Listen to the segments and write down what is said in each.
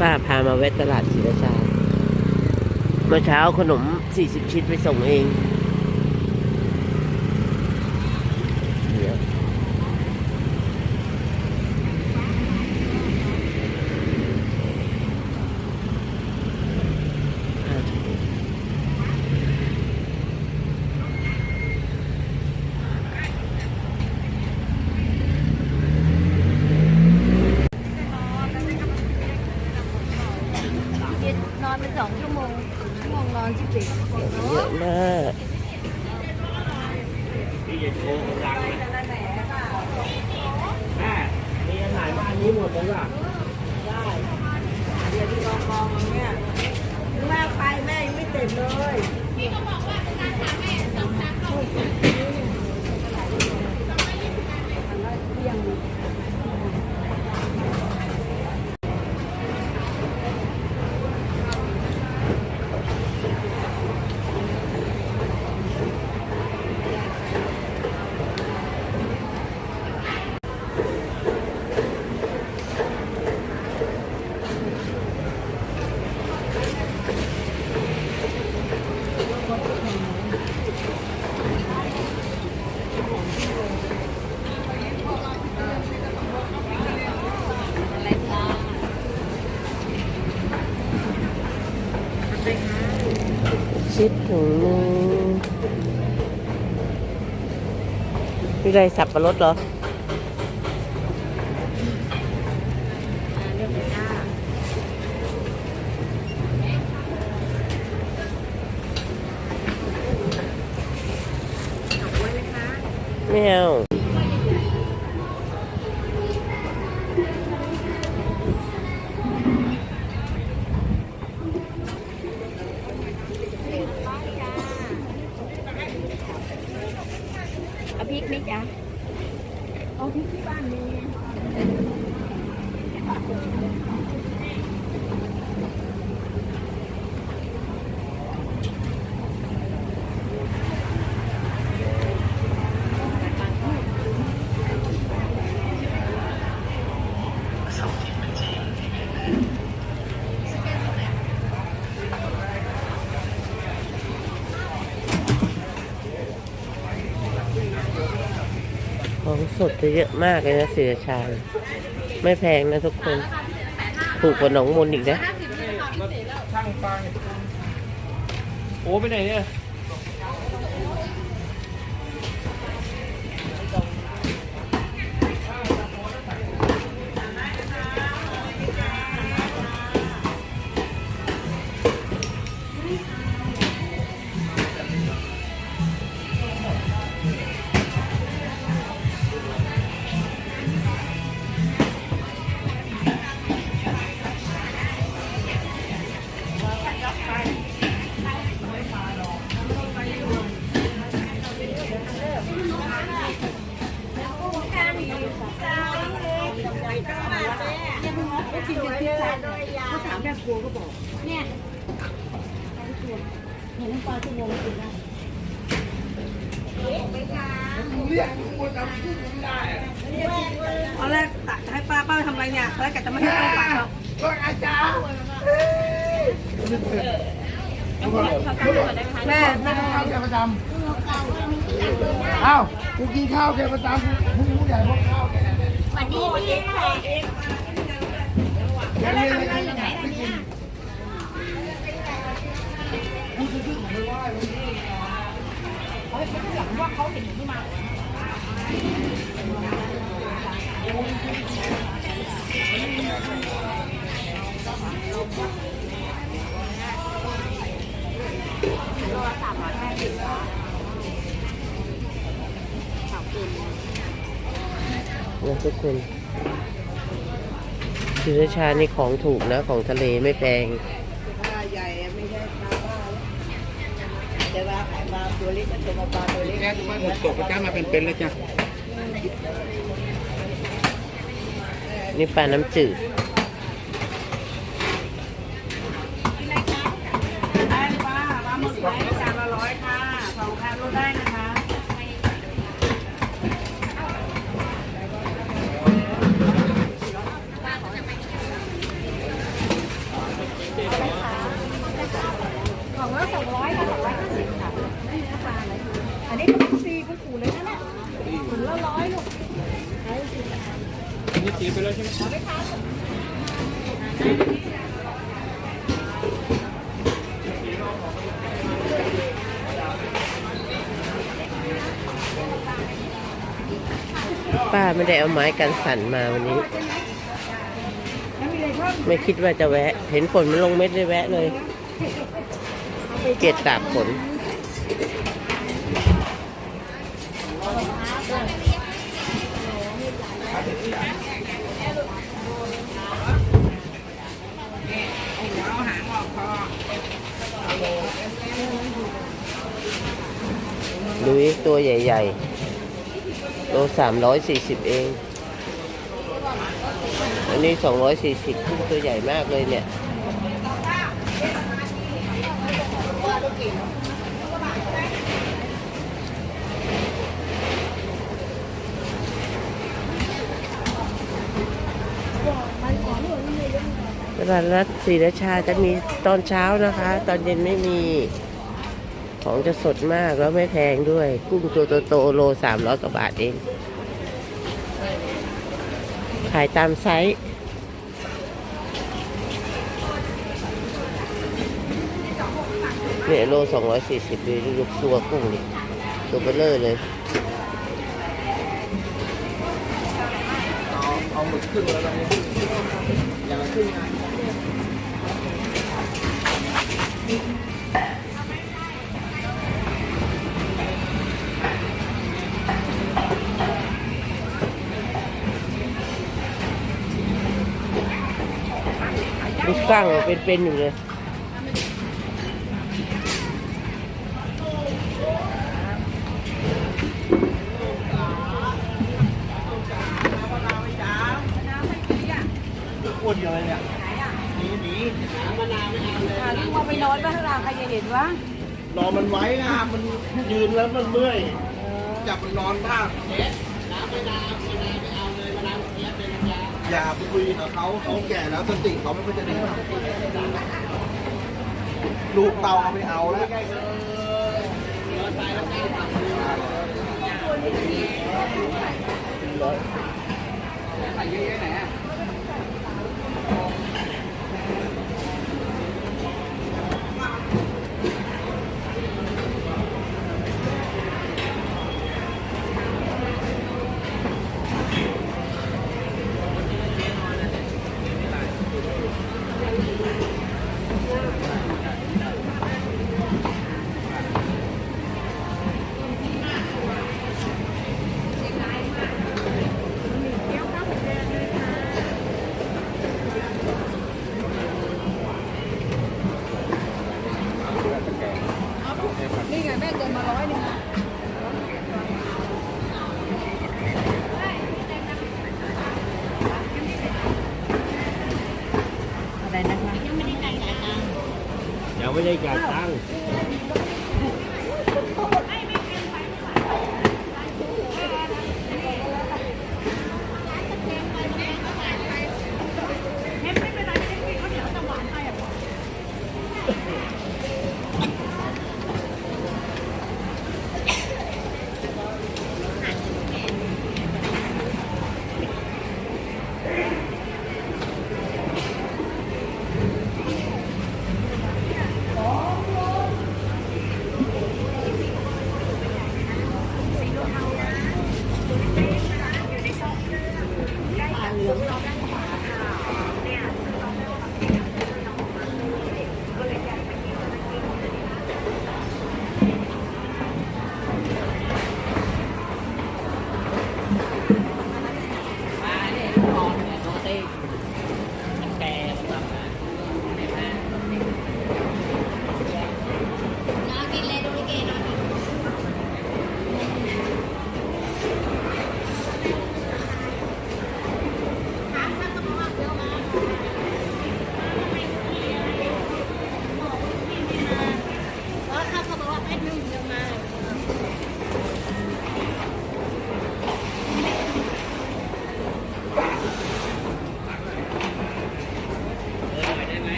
ป้าพามาแวะตลาดศรีราชาเมื่อเช้าขนม 40 ชิ้นไปส่งเองเดี๋ยว นอนไปสองชั่วโมงชั่วโมงนอนสิบสี่ชั่วโมง เยอะมากแม่มีอาหารบ้า นี้หมดเล้วล่ะเดี๋ยวที่ลองมองเนี่ยแม่ไปแม่ยังไม่เสร็จเลยพี่ก็บอกว่าจะถุงนึง มีอะไรสับปะรดเหรอเรื่องไปหน้าไม่เอา ที่บ้านมี สดจะเยอะมากเลยนะเสียชาญไม่แพงนะทุกคนถูกกว่าหนองมนอีกนะช่างฟังโอ้ไปไหนเนี่ย ตอนแรกตักจะให้ป้าป้าไปทำอะไรเนี่ยตอนแรกกะจะไม่ให้ป้าตักหรอกแม่แม่ข้าวแกประจำอ้าวกูกินข้าวแกประจำกูผู้ใหญ่พวกข้าวแกวันนี้พี่แนะทุกคนศรีราชานี่ของถูกนะ ของทะเลไม่แพงปลาใหญ่ไม่ใช่ปลาบ้าแต่ว่าไอ้ปลาตัวเล็กก็จะมาปลาตัวเล็กแกจะมาหมดตกประจำมาเป็นๆเลยจ้ะนี่ปลาน้ำจืดได้ป้าปลาหมึกไหมจานละร้อยค่ะสองคันรู้ได้นะคะ ใช่ไหมคะป้าไม่ได้เอาไม้กันสั่นมาวันนี้ ไม่คิดว่าจะแวะ เห็นฝนมันลงเม็ดเลยแวะเลย เกลียดตากฝน ดูดิตัวใหญ่ๆ โลสามร้อยสี่สิบเอง อันนี้สองร้อยสี่สิบขึ้นตัวใหญ่มากเลยเนี่ยตลาดนัดศรีราชาจะมีตอนเช้านะคะ ตอนเย็นไม่มี ของจะสดมากแล้วไม่แพงด้วย กุ้งตัวโตๆโลสามร้อยกว่าบาทเอง ขายตามไซส์เนี่ยโลสองร้อยสี่สิบดูลูกตัวกุ้งนี่ตัวเบลเลอร์เลยเอาหมึกขึ้นแล้วนะอย่างละครึ่งน ลูกกั้งเป็นๆอยู่เลยอ้วนเดียวเลยเนี่ยหนีหนีลูกมาไปนอนบ้างข้างล่างใครจะเห็นวะรอมันไว้นะมันยืนแล้วมันเมื่อยจับมันนอนบ้าง อย่าไปคุยกับเขาเขาแก่แล้วสติเขาไม่ค่อยจะดีลูกเตาเอาไปเอาแล้วยังไม่ได้จ่าย ตังค์จัด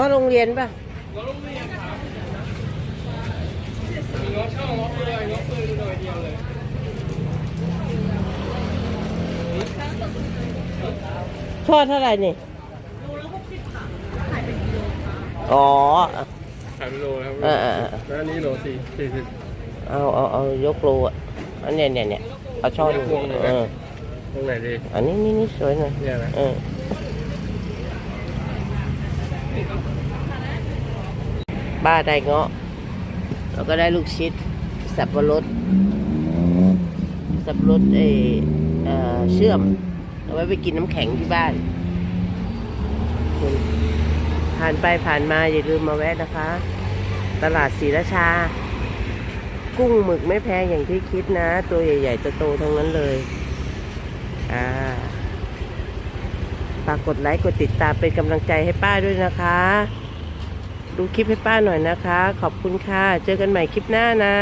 านนะง้อโรงเรียนป่ะรถโรงเรียนครับมีรถเช่ารถเลยรถปืนหน่อยเดียวเลยทอดเท่าไหร่นี่อ๋อขายเป็นโลครับเออเออเออแล้วอันนี้โลสี่สี่สิบเอาเอาเอายกโลอะอันเนี้ยเนี่ยเนี่ยเอาช่อหนึ่งยกพวงหนึ่งนะเออตรงไหนดีอันนี้นี่นี่สวยหน่อยเนี่ยนะเออ ป้าได้เงาะ แล้วก็ได้ลูกชิด สับปะรด สับปะรดเออเอเชื่อม เอาไว้ไปกินน้ำแข็งที่บ้านคุณผ่านไปผ่านมาอย่าลืมมาแวะนะคะ ตลาดศรีราชา กุ้งหมึกไม่แพงอย่างที่คิดนะ ตัวใหญ่ๆโตทั้งนั้นเลย อ่า ฝากกดไลค์กดติดตามเป็นกำลังใจให้ป้าด้วยนะคะ ดูคลิปให้ป้าหน่อยนะคะ ขอบคุณค่ะ เจอกันใหม่คลิปหน้านะ